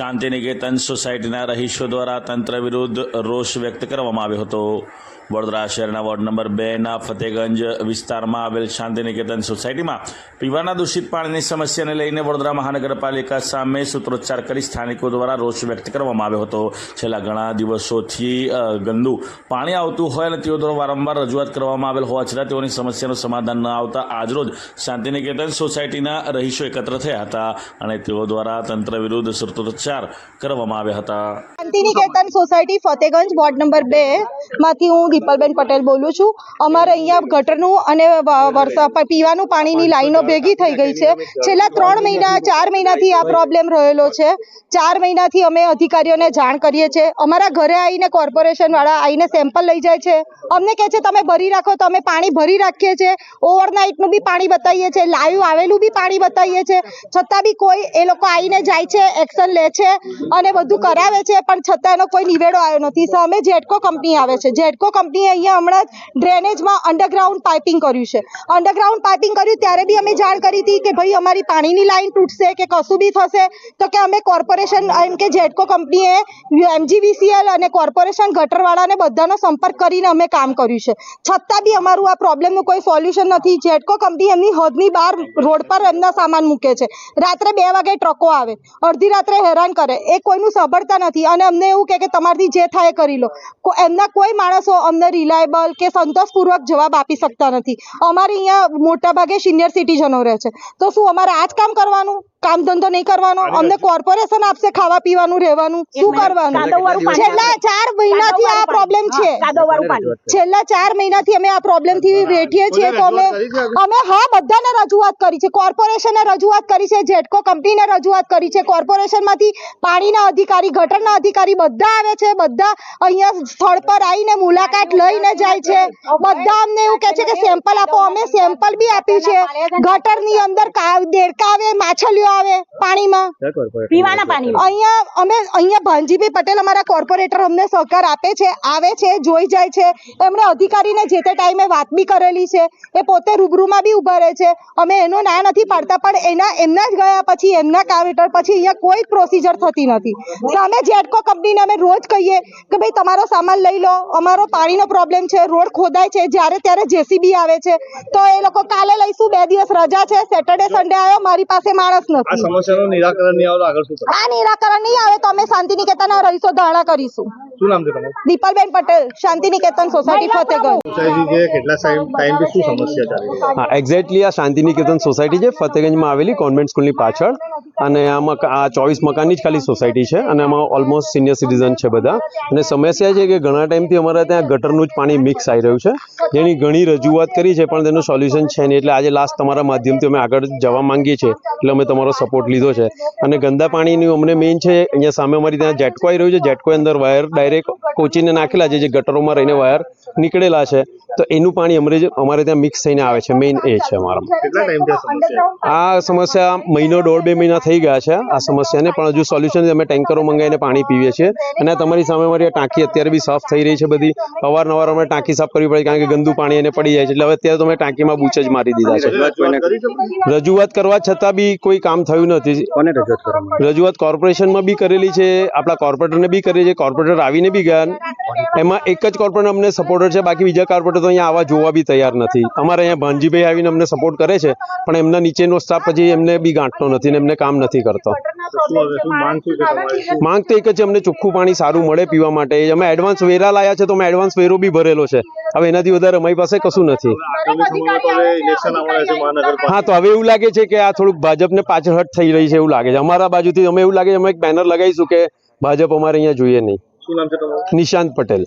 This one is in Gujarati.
શાંતિનિકેતન સોસાયટીના રહીશો દ્વારા તંત્ર વિરુદ્ધ રોષ વ્યક્ત કરવામાં આવ્યો હતો. વડોદરા શહેરના વોર્ડ નંબર બેના ફતેગંજ વિસ્તારમાં આવેલ શાંતિનિકેતન સોસાયટીમાં પીવાના દૂષિત પાણીની સમસ્યાને લઈને વડોદરા મહાનગરપાલિકા સામે સૂત્રોચ્ચાર કરી સ્થાનિકો દ્વારા રોષ વ્યક્ત કરવામાં આવ્યો હતો. છેલ્લા ઘણા દિવસોથી ગંદુ પાણી આવતું હોય અને તેઓ દ્વારા વારંવાર રજૂઆત કરવામાં આવેલ હોવા છતાં તેઓની સમસ્યાનું સમાધાન ન આવતા આજરોજ શાંતિનિકેતન સોસાયટીના રહીશો એકત્ર થયા હતા અને તેઓ દ્વારા તંત્ર વિરુદ્ધ સૂત્રોચ્ચાર કરવામાં આવ્યા હતા. Shantiniketan society Fatehganj ward number બે માંથી હું દીપલબેન પટેલ બોલું છું. અમારે અહીંયા ગટરનું અને વરસાદ વરસા પીવાનું પાણીની લાઈનો ભેગી થઈ ગઈ છે. છેલ્લા ત્રણ મહિના, ચાર મહિનાથી આ પ્રોબ્લેમ રહેલો છે. ચાર મહિનાથી અમે અધિકારીઓને જાણ કરીએ છીએ. અમારા ઘરે આવીને કોર્પોરેશન વાળા આવીને સેમ્પલ લઈ જાય છે. અમને કહે છે, તમે ભરી રાખો, તો અમે પાણી ભરી રાખીએ છીએ. ઓવરનાઇટનું બી પાણી બતાવીએ છીએ. લાઈવ આવેલું બી પાણી બતાવીએ છીએ. છતાં બી કોઈ એ લોકો આવીને જાય છે, એક્શન લે છે અને બધું કરાવે છે, પણ છતાં એનો કોઈ નિવેડો આવ્યો નથી. સામે જેટકો કંપની આવે છે. જેટકો કંપનીએ અહીંયા હમણાં ડ્રેનેજમાં અંડરગ્રાઉન્ડ પાઇપિંગ કર્યું છે. અંડરગ્રાઉન્ડ પાઇપિંગ કર્યું ત્યારે બી અમે જાણ કરી હતી કે ભાઈ અમારી પાણીની લાઈન તૂટશે કે કશું બી થશે. તો કે અમે કોર્પોરેશન એમ કે જેટકો કંપનીએ એમજીવીસીએલ અને કોર્પોરેશન ગટરવાળાને બધાનો સંપર્ક કરીને અમે કામ કર્યું છે. છતાં બી અમારું આ પ્રોબ્લેમનું કોઈ સોલ્યુશન નથી. જેટકો કંપની એમની હદની બહાર રોડ પર એમના સામાન મૂકે છે. રાત્રે બે વાગે ટ્રકો આવે. અડધી રાત્રે હેરાન કરે. એ કોઈનું સાંભળતા નથી અને અમને એવું કહે કે તમારથી જે થાય કરી લો. એમના કોઈ માણસો અમને રિલાયબલ કે સંતોષપૂર્વક જવાબ આપી શકતા નથી. અમારે અહીંયા મોટાભાગે સિનિયર સિટીઝનો રહે છે. તો શું અમારે આ જ કામ કરવાનું? કામ ધંધો નહીં કરવાનો. અમને કોર્પોરેશન આપશે ખાવા પીવાનું રહેવાનું. શું કરવાનું? છેલ્લા ચાર મહિનાથી આ પ્રોબ્લેમ છે. છેલ્લા ચાર મહિનાથી અમે આ પ્રોબ્લેમથી બેઠીએ છીએ તો અમે અમે હા બધાને રજૂઆત કરી છે. કોર્પોરેશને રજૂઆત કરી છે જેટકો કંપનીને રજૂઆત કરી છે. કોર્પોરેશનમાંથી પાણીના અધિકારી ગટરના અધિકારી બધા આવે છે. બધા અહીંયા સ્થળ પર આવીને મુલાકાત લઈને જાય છે. બધા અમને એવું કહે છે કે સેમ્પલ આપો. અમે સેમ્પલ બી આપ્યું છે. ગટરની અંદર કા- દેડકા આવે માછલીઓ આવે પાણીમાં? પીવાના પાણી અહીંયા અમે અહીંયા ભાનજીભાઈ પટેલ અમારા કોર્પોરેટર અમને સહકાર આપે છે આવે છે જોઈ જાય છે. એમણે અધિકારીને જે તે ટાઈમે વાત બી કરેલી છે એ પોતે રૂબરૂમાં બી ઊભા રહે છે. અમે એનો ના નથી પાડતા પણ એના એમના જ ગયા પછી એમના કાઉન્ટર પછી અહીંયા કોઈ પ્રોસિજર થતી નથી. સામે જેટકો કંપનીને અમે રોજ કહીએ કે ભાઈ તમારો સામાન લઈ લો અમારો પાણીનો પ્રોબ્લેમ છે રોડ ખોદાય છે જ્યારે ત્યારે જેસીબી આવે છે. તો એ લોકો કાલે લઈશું બે દિવસ રજા છે સેટરડે સન્ડે આવ્યો મારી પાસે માણસ આ સમસ્યાનું નિરાકરણ નહીં આવે આગળ શું આ નિરાકરણ નહીં આવે તો અમે શાંતિનિકેતનના રહીશો ધારણા કરીશું. શું નામ છે તમારું? દીપલબેન પટેલ શાંતિનિકેતન સોસાયટી ફતેગંજ કેટલા ટાઈમથી શું સમસ્યા ચાલી રહી છે? હા એક્ઝેક્ટલી આ શાંતિનિકેતન સોસાયટી છે ફતેગંજમાં આવેલી કોન્વેન્ટ સ્કૂલની પાછળ અને આમાં આ ચોવીસ મકાનની જ ખાલી સોસાયટી છે અને આમાં ઓલમોસ્ટ સિનિયર સિટીઝન છે બધા. અને સમસ્યા છે કે ઘણા ટાઈમથી અમારા ત્યાં ગટરનું જ પાણી મિક્સ આવી રહ્યું છે. જેની ઘણી રજૂઆત કરી છે પણ તેનું સોલ્યુશન છે નહીં. એટલે આજે લાસ્ટ તમારા માધ્યમથી અમે આગળ જવા માંગીએ છીએ. એટલે અમે તમારો સપોર્ટ લીધો છે. અને ગંદા પાણીની અમને મેઇન છે અહીંયા સામે અમારી ત્યાં જેટકો આવી રહ્યું છે. જેટકો અંદર વાયર ડાયરેક્ટ કોચીને નાખેલા છે જે ગટરોમાં રહીને વાયર નીકળેલા છે. તો એનું પાણી અમારે અમારે ત્યાં મિક્સ થઈને આવે છે. મેઇન એ છે અમારા આ સમસ્યા મહિનો દોઢ બે મહિના થઈ ગયા છે આ સમસ્યાને પણ હજુ સોલ્યુશન અમે ટેન્કરો મંગાવીને પાણી પીવીએ છીએ. અને તમારી સામે અમારી આ ટાંકી અત્યારે બી સાફ થઈ રહી છે બધી. અવારનવાર અમે ટાંકી સાફ કરવી પડે કારણ કે ગંદુ પાણી એને પડી જાય છે. એટલે હવે અત્યારે તો અમે ટાંકીમાં બૂચ જ મારી દીધા છે. રજૂઆત કરવા છતાં બી કોઈ કામ થયું નથી. રજૂઆત કોર્પોરેશનમાં બી કરેલી છે. આપણા કોર્પોરેટરને બી કરી છે. કોર્પોરેટર આવીને બી ગયા. એમાં એક જ કોર્પોરેટર અમને સપોર્ટર છે, બાકી બીજા કોર્પોરેટર તો અહીંયા આવા જોવા બી તૈયાર નથી. અમારે અહીંયા ભાનજીભાઈ આવીને અમને સપોર્ટ કરે છે, પણ એમના નીચેનો સ્ટાફ પછી એમને બી ગાંઠતો નથી ને એમને કામ નથી કરતો. માંગ તો એક જ અમને ચોખ્ખું પાણી સારું મળે પીવા માટે. અમે એડવાન્સ વેરા લાયા છે, તો અમે એડવાન્સ વેરો બી ભરેલો છે. હવે એનાથી વધારે અમારી પાસે કશું નથી. હા, તો હવે એવું લાગે છે કે આ થોડુંક ભાજપને પાછળ હટ થઈ રહી છે એવું લાગે છે. અમારા બાજુથી અમે એવું લાગે છે, અમે એક બેનર લગાવીશું કે ભાજપ અમારે અહીંયા જોઈએ નહીં. શું નામ છે તમારું? નિશાંત પટેલ.